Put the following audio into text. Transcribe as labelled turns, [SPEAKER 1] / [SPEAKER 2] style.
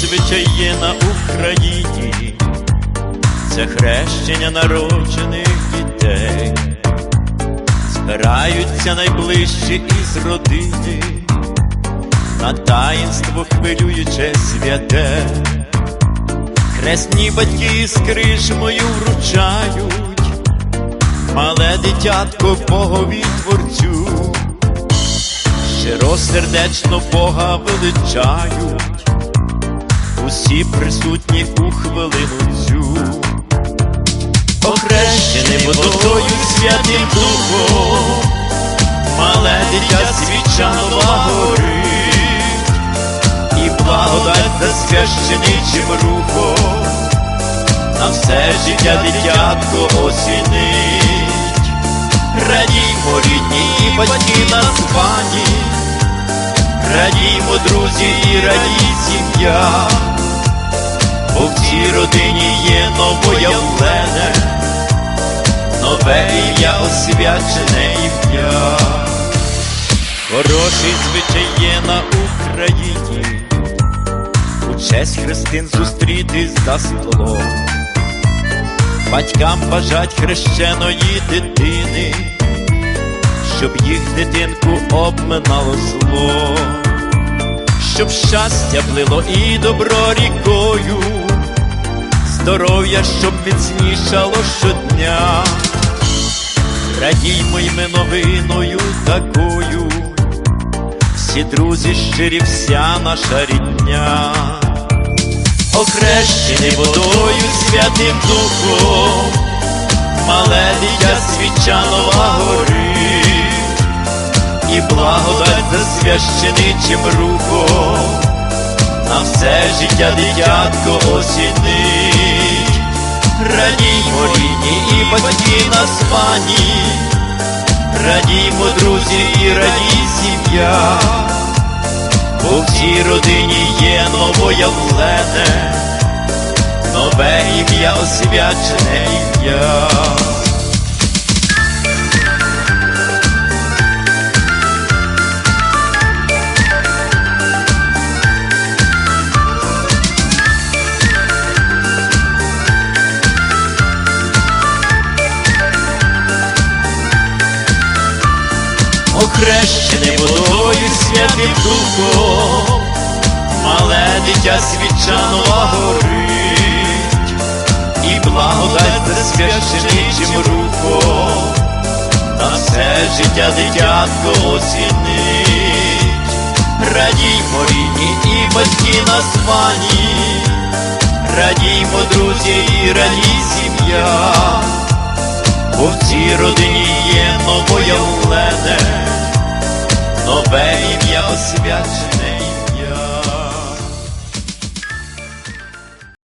[SPEAKER 1] Звичай на Україні, це хрещення народжених дітей, збираються найближчі із родини, на таїнство хвилююче святе, хресні батьки з крижмою вручають, мале дитятко Богові творцю. Щиросердечно Бога величають, усі присутні у хвилину цю, охрещений водою святим духом, мале дитя свіча нова горить, і благодать засвященичим рухом, на все життя дитятко осінить. Радіймо, рідні і батьки названі, радіймо, друзі, і радій сім'я, бо в цій родині є новоявлене, нове ім'я освячене ім'я. Хороший звичай є на Україні, у честь хрестин зустрітись за столом. Батькам бажать хрещеної дитини, щоб їх дитинку обминало зло, щоб щастя плило і добро рікою, здоров'я, щоб міцнішало щодня, радіймо й ми новиною такою, всі друзі щирі, вся наша рідня. Охрещений водою святим духом, мале дитя свіча нова горить, і благодать засвященичим рухом, на все життя дитятко осінить, радіймо рідні і батьки названі, радіймо, друзі, і радій сім'я. Бо в цій родині є новоявлене, нове ім'я освячене ім'я. Охрещений водою святим духом, мале дитя свічанова горить, і благодать засвященичим рухом, на все життя дитятко осінить, радіймо рідні і батьки названі, радіймо, друзі, і радій сім'я. Бо в цій родині є новоявлене, нове ім'я освячене